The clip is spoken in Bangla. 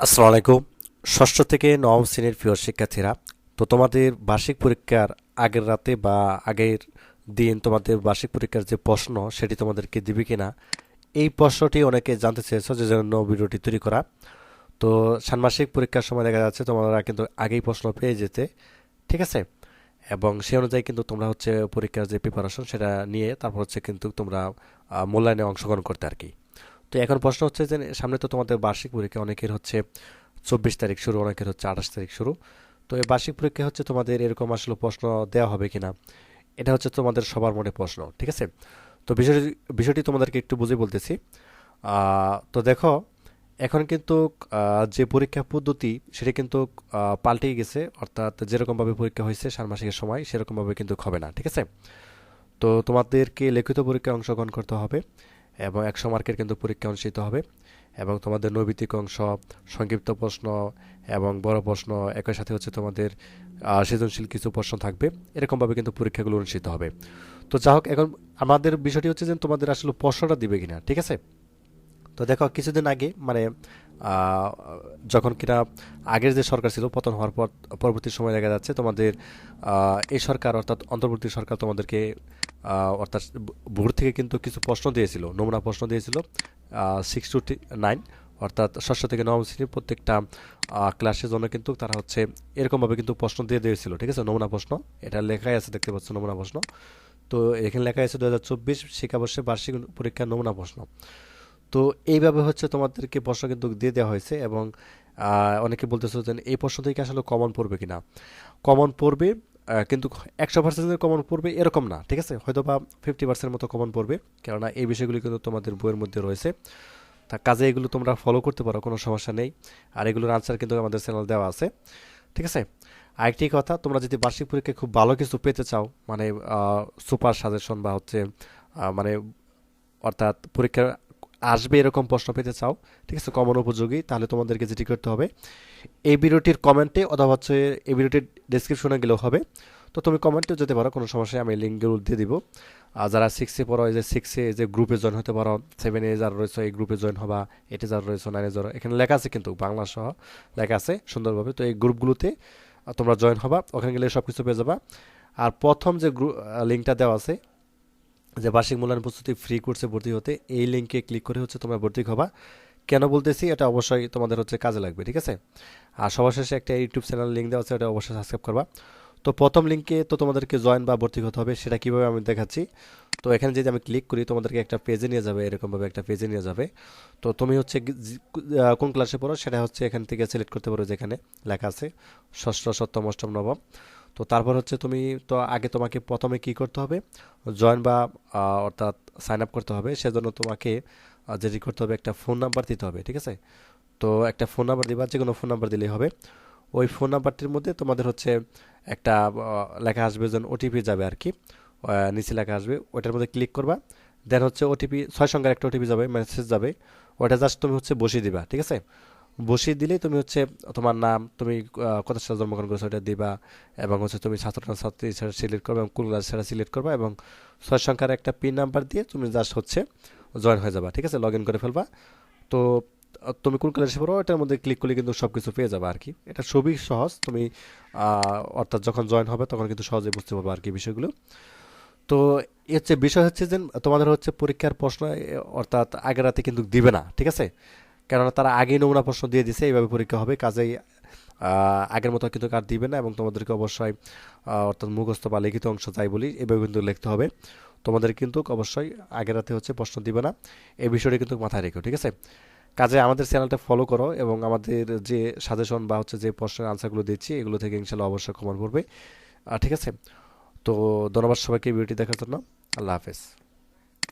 আসসালামু আলাইকুম। ষষ্ঠ থেকে নবম শ্রেণির প্রিয় শিক্ষার্থীরা, তো তোমাদের বার্ষিক পরীক্ষার আগের রাতে বা আগের দিন তোমাদের বার্ষিক পরীক্ষার যে প্রশ্ন, সেটি তোমাদেরকে দিবে কিনা, এই প্রশ্নটি অনেকে জানতে চেয়েছো, যে জন্য ভিডিওটি তৈরি করা। তো ষান্মাসিক পরীক্ষার সময় দেখা যাচ্ছে তোমরা কিন্তু আগেই প্রশ্ন পেয়ে যেতে, ঠিক আছে? এবং সেই অনুযায়ী কিন্তু তোমরা হচ্ছে পরীক্ষার যে প্রিপারেশন সেটা নিয়ে তারপর হচ্ছে কিন্তু তোমরা মূল্যায়নে অংশগ্রহণ করতে আর কি। তো এখন প্রশ্ন হচ্ছে যে সামনে তো তোমাদের বার্ষিক পরীক্ষা অনেকের হচ্ছে চব্বিশ তারিখ শুরু অনেকের হচ্ছে আঠাশ তারিখ শুরু। তো এই বার্ষিক পরীক্ষা হচ্ছে তোমাদের এরকম আসলে প্রশ্ন দেওয়া হবে কিনা এটা হচ্ছে তোমাদের সবার মনে প্রশ্ন ঠিক আছে? তো বিষয়টি বিষয়টি তোমাদেরকে একটু বুঝে বলতেছি। তো দেখো এখন কিন্তু যে পরীক্ষা পদ্ধতি সেটা কিন্তু আহ, পাল্টেই গেছে অর্থাৎ যেরকমভাবে পরীক্ষা হয়েছে ষান্মাসিকের সময় সেরকমভাবে কিন্তু হবে না ঠিক আছে? তো তোমাদেরকে লিখিত পরীক্ষায় অংশগ্রহণ করতে হবে। এবং একশো মার্কের কিন্তু পরীক্ষা অনুষ্ঠিত হবে। এবং তোমাদের নৈবিত্তিক অংশ, সংক্ষিপ্ত প্রশ্ন এবং বড় প্রশ্ন একই সাথে হচ্ছে তোমাদের সৃজনশীল কিছু প্রশ্ন থাকবে। এরকমভাবে কিন্তু পরীক্ষাগুলো অনুষ্ঠিত হবে। তো যা হোক, এখন আমাদের বিষয়টি হচ্ছে যে তোমাদের আসলে প্রশ্নটা দিবে কিনা, ঠিক আছে? তো দেখো, কিছুদিন আগে মানে যখন কিনা আগের যে সরকার ছিল, পতন হওয়ার পর, পরবর্তী সময় দেখা যাচ্ছে তোমাদের এই সরকার অর্থাৎ অন্তর্বর্তী সরকার তোমাদেরকে অর্থাৎ ভোর থেকে কিন্তু কিছু প্রশ্ন দিয়েছিল, নমুনা প্রশ্ন দিয়েছিল সিক্স টু নাইন অর্থাৎ ষষ্ঠ থেকে নবম শ্রেণির প্রত্যেকটা ক্লাসের জন্য কিন্তু তারা হচ্ছে এরকমভাবে কিন্তু প্রশ্ন দিয়ে দিয়েছিল, ঠিক আছে? নমুনা প্রশ্ন, এটা লেখাই আছে, দেখতে পাচ্ছ নমুনা প্রশ্ন। তো এখানে লেখা আছে দু হাজার চব্বিশ শিক্ষাবর্ষে বার্ষিক পরীক্ষার নমুনা প্রশ্ন। তো এইভাবে হচ্ছে তোমাদেরকে প্রশ্ন কিন্তু দিয়ে দেওয়া হয়েছে এবং অনেকে বলতেছো যে এই প্রশ্ন থেকে আসলে কমন পড়বে কিনা? কমন পড়বে কিন্তু একশো পার্সেন্টের কমন পড়বে এরকম না, ঠিক আছে? হয়তো বা ফিফটি পার্সেন্ট মতো কমন পড়বে, কেননা এই বিষয়গুলি কিন্তু তোমাদের বইয়ের মধ্যে রয়েছে। তা কাজে এগুলো তোমরা ফলো করতে পারো, কোনো সমস্যা নেই। আর এগুলোর আনসার কিন্তু আমাদের চ্যানেল দেওয়া আছে, ঠিক আছে? আরেকটি কথা, তোমরা যদি বার্ষিক পরীক্ষায় খুব ভালো কিছু পেতে চাও মানে সুপার সাজেশন বা হচ্ছে মানে অর্থাৎ পরীক্ষা আসবে এরকম প্রশ্ন পেতে চাও, ঠিক আছে কমন উপযোগী, তাহলে তোমাদেরকে যেটি করতে হবে, এই ভিডিওটির কমেন্টে অথবা হচ্ছে এই ভিডিওটির ডেসক্রিপশনে গেলেও হবে। তো তুমি কমেন্টেও যেতে পারো, কোনো সমস্যায় আমি লিঙ্কগুলো দিয়ে দিব। আর যারা সিক্সে পড়ো, এই যে সিক্সে যে গ্রুপে জয়েন হতে পারো সেভেনে যারা রয়েছে, এই গ্রুপে জয়েন হবা এইটে যারা রয়েছে নাইনে যারা, এখানে লেখা আছে কিন্তু, বাংলা সহ লেখা আছে সুন্দরভাবে। তো এই গ্রুপগুলোতে তোমরা জয়েন হবা, ওখানে গেলে সব কিছু পেয়ে যাবা। আর প্রথম যে গ্রুপ লিঙ্কটা দেওয়া আছে যে বার্ষিক মূল্যায়ন প্রস্তুতি ফ্রি কোর্সে ভর্তি হতে এই লিঙ্কে ক্লিক করে হচ্ছে তোমরা ভর্তি হবা। কেন বলতেছি? এটা অবশ্যই তোমাদের হচ্ছে কাজে লাগবে, ঠিক আছে? আর সবার শেষে একটা ইউটিউব চ্যানেল লিঙ্ক দেওয়া আছে এটা অবশ্যই সাবস্ক্রাইব করবা। তো প্রথম লিঙ্কে তো তোমাদেরকে জয়েন বা ভর্তি হতে হবে, সেটা কীভাবে আমি দেখাচ্ছি? তো এখানে যদি আমি ক্লিক করি, তোমাদেরকে একটা পেজে নিয়ে যাবে, এরকমভাবে একটা পেজে নিয়ে যাবে। তো তুমি হচ্ছে কোন ক্লাসে পড়ো? সেটা হচ্ছে এখান থেকে সিলেক্ট করতে পারো যেখানে লেখা আছে ষষ্ঠ, সপ্তম, অষ্টম, নবম। তো তারপর হচ্ছে তুমি তো আগে তোমাকে প্রথমে কি করতে হবে? জয়েন বা অর্থাৎ সাইন আপ করতে হবে। সেজন্য তোমাকে যেটি করতে হবে একটা ফোন নাম্বার দিতে হবে, ঠিক আছে? তো একটা ফোন নাম্বার দিবা যে কোনো ফোন নাম্বার দিলেই হবে। ওই ফোন নাম্বারটির মধ্যে তোমাদের হচ্ছে একটা লেখা আসবে যেন ওটিপি যাবে আর কি নিচে লেখা আসবে, ওইটার মধ্যে ক্লিক করবা। দেন হচ্ছে ওটিপি ছয় সংখ্যার একটা ওটিপি যাবে মেসেজ যাবে। ওটা জাস্ট তুমি হচ্ছে বসিয়ে দিবা, ঠিক আছে? বসিয়ে দিলেই তুমি হচ্ছে তোমার নাম, তুমি কত সালে জন্মগ্রহণ করেছ ওটা দিবা এবং হচ্ছে তুমি ছাত্র না ছাত্রী সেটা সিলেক্ট করবে এবং কোন ক্লাস সেটা সিলেক্ট করবা এবং ছয় সংখ্যার একটা পিন নাম্বার দিয়ে তুমি জাস্ট হচ্ছে জয়েন হয়ে যাবা, ঠিক আছে? লগ ইন করে ফেলবা। তো তুমি কোন ক্লাসে পড়ো এটার মধ্যে ক্লিক করলে কিন্তু সব কিছু পেয়ে যাবে আর কি এটা খুবই সহজ, তুমি অর্থাৎ যখন জয়েন হবে তখন কিন্তু সহজে বুঝতে পারবে আর কি বিষয়গুলো। তো হচ্ছে বিষয় হচ্ছে যে তোমাদের হচ্ছে পরীক্ষার প্রশ্ন অর্থাৎ আগের রাতে কিন্তু দিবে না, ঠিক আছে? কেননা তারা আগেই নমুনা প্রশ্ন দিয়ে দিছে এইভাবে পরীক্ষা হবে, কাজেই আগের মতো কিন্তু কার দিবে না এবং তোমাদেরকে অবশ্যই অর্থাৎ মুখস্থ বা লিখিত অংশ যাই বলি, এভাবে কিন্তু লিখতে হবে। তোমাদের কিন্তু অবশ্যই আগের রাতে হচ্ছে প্রশ্ন দিবে না, এই বিষয়টা কিন্তু মাথায় রেখো, ঠিক আছে? কাজে আমাদের চ্যানেলটা ফলো করো এবং আমাদের যে সাজেশন বা হচ্ছে যে প্রশ্নের আনসারগুলো দিচ্ছি, এগুলো থেকে ইনশাল্লাহ অবশ্যই কমন পড়বে ঠিক আছে? তো ধন্যবাদ সবাইকে ভিডিওটি দেখার জন্য, আল্লাহ হাফেজ।